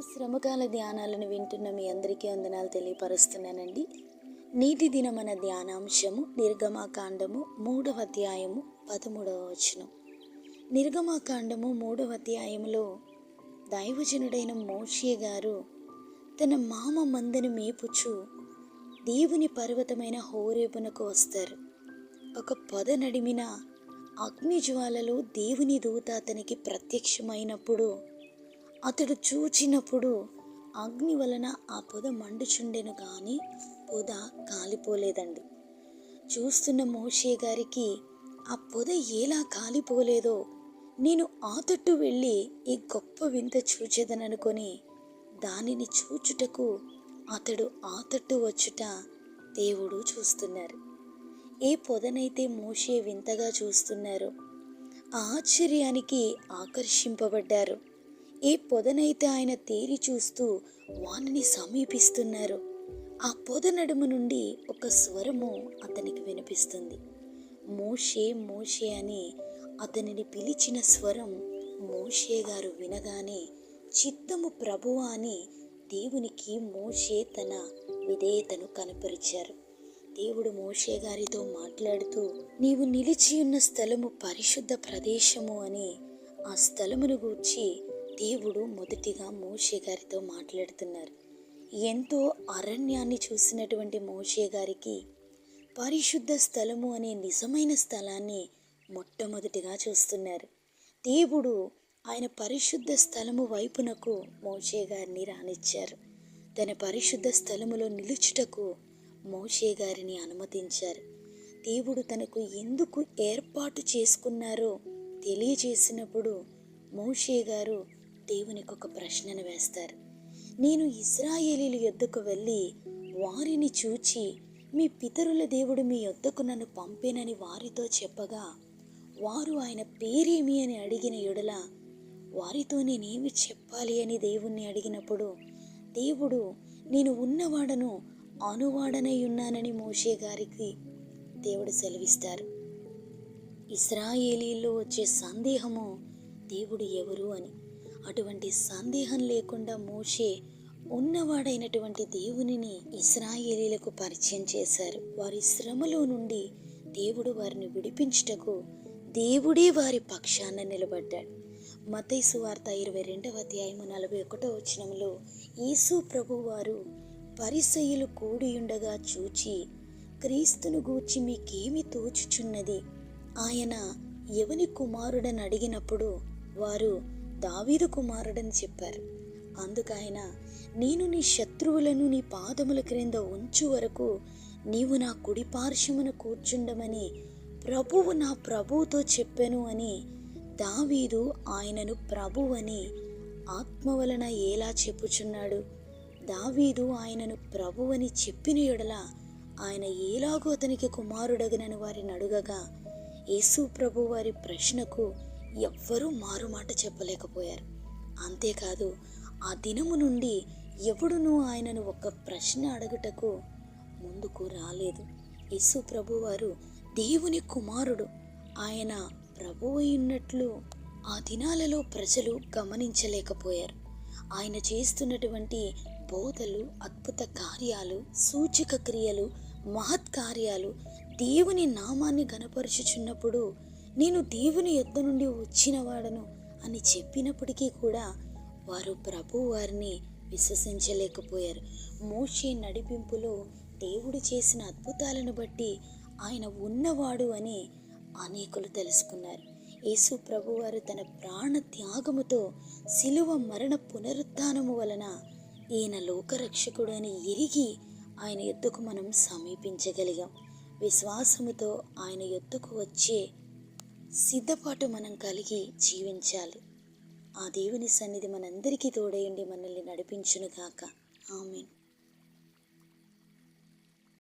శ్రమకాల ధ్యానాలను వింటున్న మీ అందరికీ వందనాలు తెలియపరుస్తున్నానండి. నీటి దిన మన ధ్యానాంశము నిర్గమాకాండము మూడవ అధ్యాయము పదమూడవ వచనం. నిర్గమాకాండము మూడవ అధ్యాయములో దైవజనుడైన మోషే గారు తన మామ మందను మేపుచు దేవుని పర్వతమైన హోరేపునకు వస్తారు. ఒక పొద నడిమిన అగ్నిజ్వాలలో దేవుని దూత అతనికి ప్రత్యక్షమైనప్పుడు అతడు చూచినప్పుడు అగ్ని వలన ఆ పొద మండుచుండెను కానీ పొద కాలిపోలేదండి. చూస్తున్న మోషే గారికి ఆ పొద ఎలా కాలిపోలేదో నేను ఆ తట్టు వెళ్ళి ఈ గొప్ప వింత చూచేదననుకొని దానిని చూచుటకు అతడు ఆ తట్టు వచ్చుట దేవుడు చూస్తున్నారు. ఏ పొదనైతే మోషే వింతగా చూస్తున్నారో ఆ ఆశ్చర్యానికి ఆకర్షింపబడ్డారు. ఏ పొదనైతే ఆయన తేరి చూస్తూ వానిని సమీపిస్తున్నారు. ఆ పొద నడుము నుండి ఒక స్వరము అతనికి వినిపిస్తుంది. మోషే మోషే అని అతనిని పిలిచిన స్వరం మోషే గారు వినగానే చిత్తము ప్రభువ అని దేవునికి మోషే తన విధేయతను కనపరిచారు. దేవుడు మోషే గారితో మాట్లాడుతూ నీవు నిలిచి ఉన్న స్థలము పరిశుద్ధ ప్రదేశము అని ఆ స్థలమును గూర్చి దేవుడు మొదటిగా మోషే గారితో మాట్లాడుతున్నారు. ఎంతో అరణ్యాన్ని చూసినటువంటి మోషే గారికి పరిశుద్ధ స్థలము అనే నిజమైన స్థలాన్ని మొట్టమొదటిగా చూస్తున్నారు. దేవుడు ఆయన పరిశుద్ధ స్థలము వైపునకు మోషే గారిని రానిచ్చారు. తన పరిశుద్ధ స్థలములో నిలుచుటకు మోషే గారిని అనుమతించారు. దేవుడు తనకు ఎందుకు ఏర్పాటు చేసుకున్నారో తెలియజేసినప్పుడు మోషే గారు దేవునికి ఒక ప్రశ్నను వేస్తారు. నేను ఇస్రాయేలీల యొద్దకు వెళ్ళి వారిని చూచి మీ పితరుల దేవుడు మీ యొద్దకు నన్ను పంపేనని వారితో చెప్పగా వారు ఆయన పేరేమి అని అడిగిన ఎడల వారితో నేనేమి చెప్పాలి అని దేవుణ్ణి అడిగినప్పుడు దేవుడు నేను ఉన్నవాడను అనువాడనై ఉన్నానని మోషే గారికి దేవుడు సెలవిస్తారు. ఇస్రాయేలీల్లో వచ్చే సందేహము దేవుడు ఎవరు అని. అటువంటి సందేహం లేకుండా మోషే ఉన్నవాడైనటువంటి దేవునిని ఇస్రాయేలీలకు పరిచయం చేశారు. వారి శ్రమలో నుండి దేవుడు వారిని విడిపించుటకు దేవుడే వారి పక్షాన నిలబడ్డాడు. మతైసు వార్త ఇరవై రెండవ అధ్యాయము నలభై ఒకటో వచనంలో యేసు ప్రభు వారు పరిసయులు కూడియుండగా చూచి క్రీస్తును గూర్చి మీకేమి తోచుచున్నది? ఆయన ఎవని కుమారుడని అడిగినప్పుడు వారు దావీదు కుమారుడని చెప్పారు. అందుకైన నేను నీ శత్రువులను నీ పాదముల క్రింద ఉంచు వరకు నీవు నా కుడి పార్శ్వమున కూర్చుండమని ప్రభువు నా ప్రభువుతో చెప్పెను అని దావీదు ఆయనను ప్రభువని ఆత్మ వలన ఎలా చెప్పుచున్నాడు? దావీదు ఆయనను ప్రభువని చెప్పిన ఎడల ఆయన ఎలాగో అతనికి కుమారుడగనని వారిని అడుగగా యేసు ప్రభు వారి ప్రశ్నకు ఎవ్వరూ మారుమాట చెప్పలేకపోయారు. అంతేకాదు ఆ దినము నుండి ఎవడునూ ఆయనను ఒక ప్రశ్న అడగటకు ముందుకు రాలేదు. యేసు ప్రభువారు దేవుని కుమారుడు. ఆయన ప్రభు ఉన్నట్లు ఆ దినాలలో ప్రజలు గమనించలేకపోయారు. ఆయన చేస్తున్నటువంటి బోధలు అద్భుత కార్యాలు సూచక క్రియలు మహత్ కార్యాలు దేవుని నామాన్ని గనపరుచుచున్నప్పుడు నేను దేవుని యొద్ద నుండి వచ్చినవాడను అని చెప్పినప్పటికీ కూడా వారు ప్రభు వారిని విశ్వసించలేకపోయారు. మోషే నడిపింపులో దేవుడు చేసిన అద్భుతాలను బట్టి ఆయన ఉన్నవాడు అని అనేకులు తెలుసుకున్నారు. యేసు ప్రభువారు తన ప్రాణ త్యాగముతో శిలువ మరణ పునరుత్నము వలన ఈయన లోకరక్షకుడు అని ఎరిగి ఆయన ఎద్దుకు మనం సమీపించగలిగాం. విశ్వాసముతో ఆయన ఎద్దుకు వచ్చే సిద్ధపాటు మనం కలిగి జీవించాలి. ఆ దేవుని సన్నిధి మనందరికీ తోడయండి మనల్ని నడిపించునుగాక. ఆమెను.